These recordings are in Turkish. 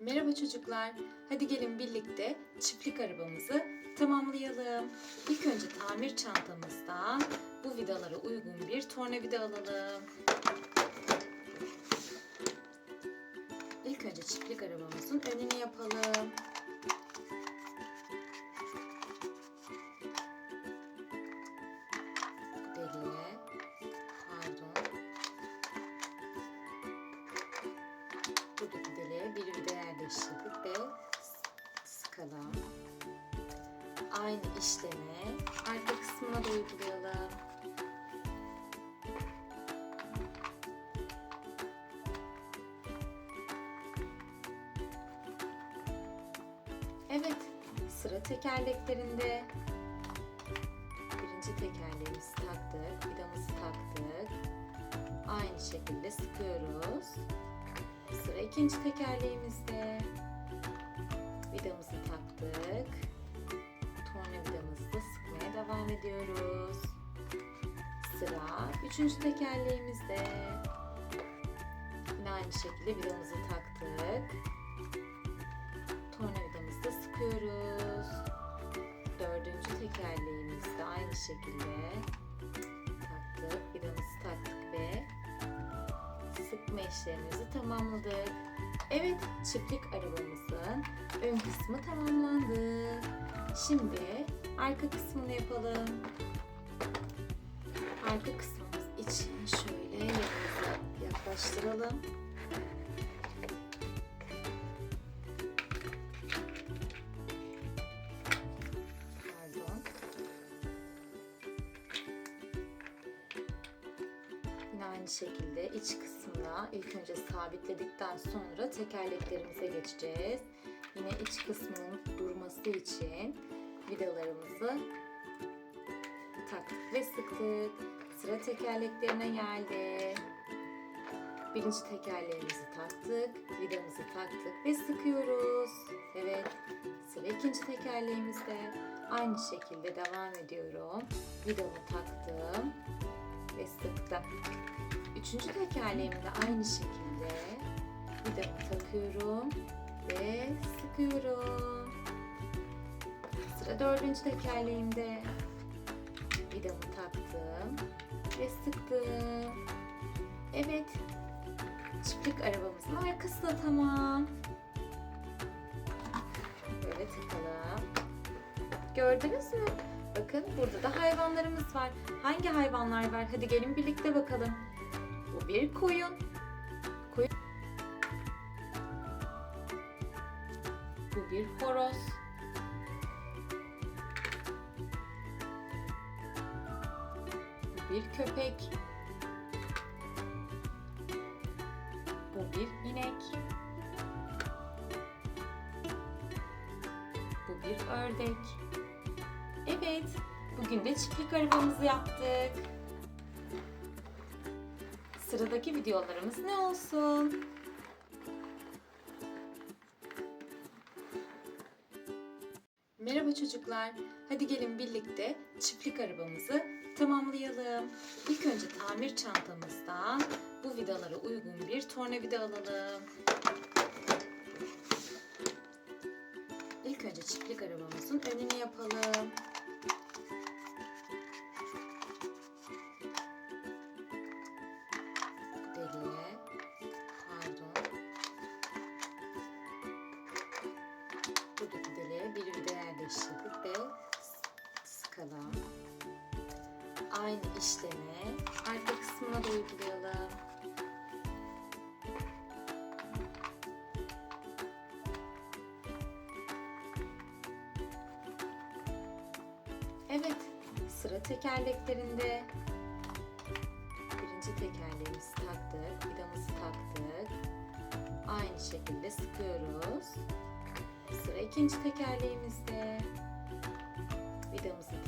Merhaba çocuklar. Hadi gelin birlikte çiftlik arabamızı tamamlayalım. İlk önce tamir çantamızdan bu vidalara uygun bir tornavida alalım. İlk önce çiftlik arabamızın önünü yapalım. Aynı işlemi arka kısmına da uygulayalım. Evet, sıra tekerleklerinde. Birinci tekerleğimizi taktık, vidamızı taktık. Aynı şekilde sıkıyoruz. Sıra ikinci tekerleğimizde. Üçüncü tekerleğimizde. Yine aynı şekilde vidamızı taktık. Tornavidamızı da sıkıyoruz. Dördüncü tekerleğimizde aynı şekilde taktık. Vidamızı taktık ve sıkma işlemimizi tamamladık. Evet, çiftlik arabamızın ön kısmı tamamlandı. Şimdi arka kısmını yapalım. Arka yanımıza yaklaştıralım. Pardon. Yine aynı şekilde iç kısmına ilk önce sabitledikten sonra tekerleklerimize geçeceğiz. Yine iç kısmının durması için vidalarımızı taktık ve sıktık. Sıra tekerleklerine geldi. Birinci tekerleğimizi taktık, vidamızı taktık ve sıkıyoruz. Evet, sıra ikinci tekerleğimizde. Aynı şekilde devam ediyorum. Vidamı taktım ve sıktım. Üçüncü tekerleğimde aynı şekilde vidamı takıyorum ve sıkıyorum. Sıra dördüncü tekerleğimde vidamı taktım ve sıktım. Evet, çiftlik arabamızın arkası da tamam. Böyle takalım. Gördünüz mü? Bakın burada da hayvanlarımız var. Hangi hayvanlar var? Hadi gelin birlikte bakalım. Bu bir koyun. Koyun. Bu bir horoz. Bu bir köpek. Bir inek. Bu bir ördek. Evet, bugün de çiftlik arabamızı yaptık. Sıradaki videolarımız ne olsun? Merhaba çocuklar. Hadi gelin birlikte çiftlik arabamızı tamamlayalım. İlk önce tamir çantamızdan bu vidalara uygun bir tornavida alalım. İlk önce çiftlik arabamızın önünü yapalım. Buradaki deliğe bir vida yerleştirdik ve sıkalım. Aynı işlemi arka kısmına da uygulayalım. Evet, sıra tekerleklerinde. Birinci tekerleğimizi taktık, vidamızı taktık. Aynı şekilde sıkıyoruz. Sıra ikinci tekerleğimizde. Vidamızı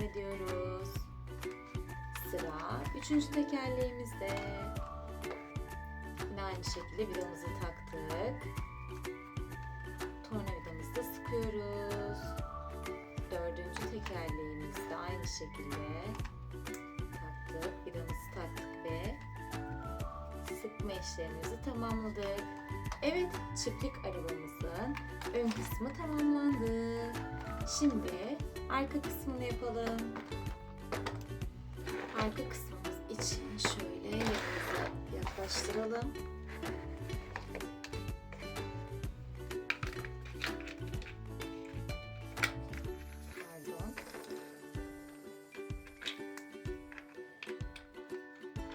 devam ediyoruz. Sıra üçüncü tekerleğimizde. Yine aynı şekilde vidamızı taktık. Tornavidamızı da sıkıyoruz. Dördüncü tekerleğimizde aynı şekilde taktık. Vidamızı taktık ve sıkma işlemimizi tamamladık. Evet, çiftlik arabamızın ön kısmı tamamlandı. Şimdi arka kısmını yapalım. Arka kısmımız için şöyle yaklaştıralım. Pardon.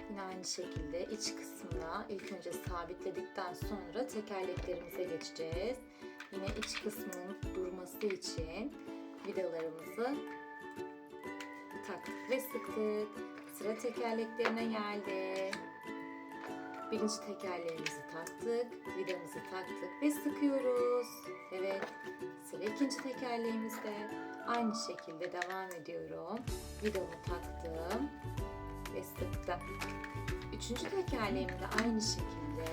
Yine aynı şekilde iç kısmına ilk önce sabitledikten sonra tekerleklerimize geçeceğiz. Yine iç kısmının durması için vidalarımızı taktık ve sıktık. Sıra tekerleklerine geldi. Birinci tekerleğimizi taktık, vidamızı taktık ve sıkıyoruz. Evet, sıra ikinci tekerleğimizde. Aynı şekilde devam ediyorum. Vidamı taktım ve sıktım. Üçüncü tekerleğimde aynı şekilde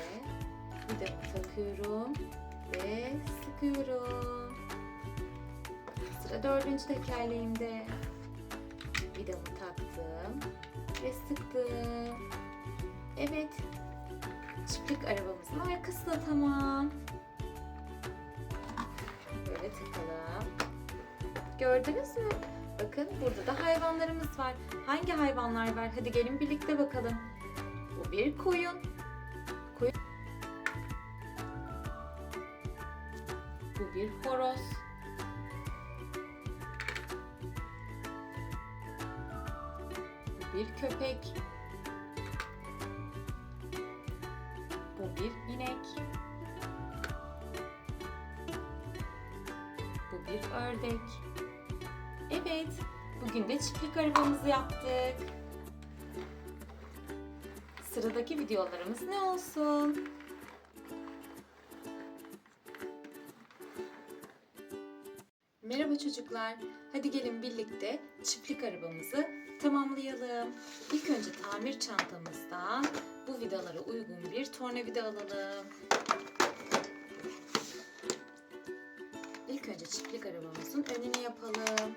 vidamı takıyorum ve sıkıyorum. Sıra dördüncü tekerleğimde vidamı taktım ve sıktım. Evet, çiftlik arabamızın arkası da tamam. Böyle takalım. Gördünüz mü? Bakın burada da hayvanlarımız var. Hangi hayvanlar var? Hadi gelin birlikte bakalım. Bu bir koyun. Koyun. Bu bir horoz. Bir köpek. Bu bir inek. Bu bir ördek. Evet, bugün de çiftlik arabamızı yaptık. Sıradaki videolarımız ne olsun? Merhaba çocuklar. Hadi gelin birlikte çiftlik arabamızı tamamlayalım. İlk önce tamir çantamızdan bu vidalara uygun bir tornavida alalım. İlk önce çiftlik arabamızın önünü yapalım.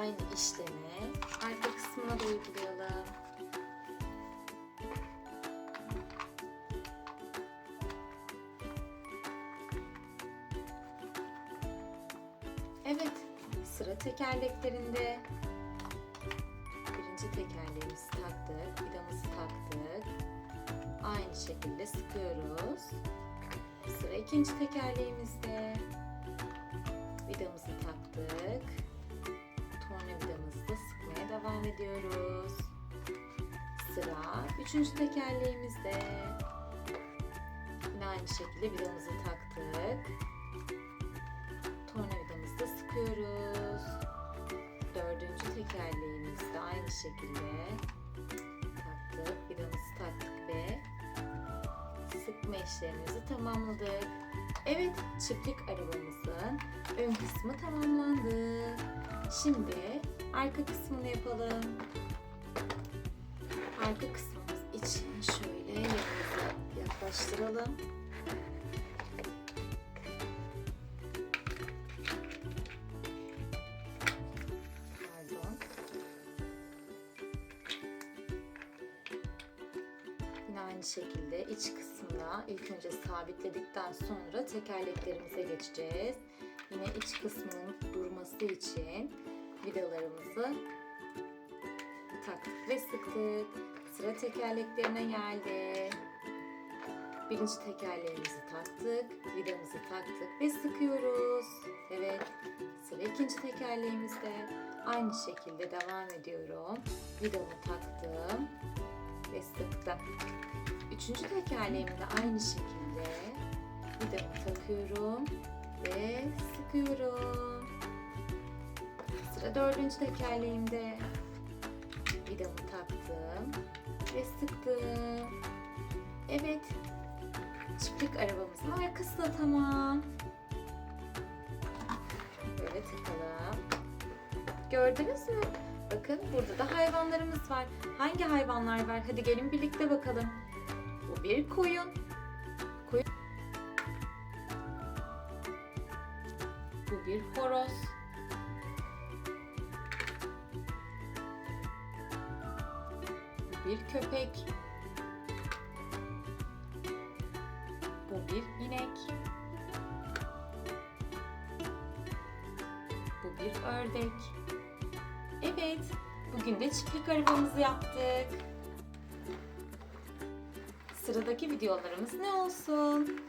Aynı işlemi arka kısmına da uygulayalım. Evet, sıra tekerleklerinde. Birinci tekerleğimizi taktık, vidamızı taktık. Aynı şekilde sıkıyoruz. Sıra ikinci tekerleğimizde. Vidamızı taktık. Tornavidamızı da sıkmaya devam ediyoruz. Sıra üçüncü tekerleğimizde. Yine aynı şekilde vidamızı taktık. Tornavidamızı da sıkıyoruz. Dördüncü tekerleğimizde aynı şekilde taktık. Vidamızı taktık ve sıkma işlemimizi tamamladık. Evet, çiftlik arabamızın ön kısmı tamamlandı. Şimdi arka kısmını yapalım. Arka kısmımız için şöyle yaklaştıralım. Yine aynı şekilde iç kısmına ilk önce sabitledikten sonra tekerleklerimize geçeceğiz. Yine iç kısmının durması için vidalarımızı taktık ve sıktık. Sıra tekerleklerine geldi. Birinci tekerleğimizi taktık, vidamızı taktık ve sıkıyoruz. Evet, sıra ikinci tekerleğimizde. Aynı şekilde devam ediyorum. Vidamı taktım ve sıktım. Üçüncü tekerleğimde aynı şekilde vidamı takıyorum ve sıkıyorum. Sıra dördüncü tekerleğimde vidamı taktım ve sıktım. Evet, çiftlik arabamızın arkası da tamam. Böyle takalım. Gördünüz mü? Bakın burada da hayvanlarımız var. Hangi hayvanlar var? Hadi gelin birlikte bakalım. Bu bir koyun. Koyun. Bu bir horoz. Bir köpek. Bu bir inek. Bu bir ördek. Evet, bugün de çiftlik arabamızı yaptık. Sıradaki videolarımız ne olsun?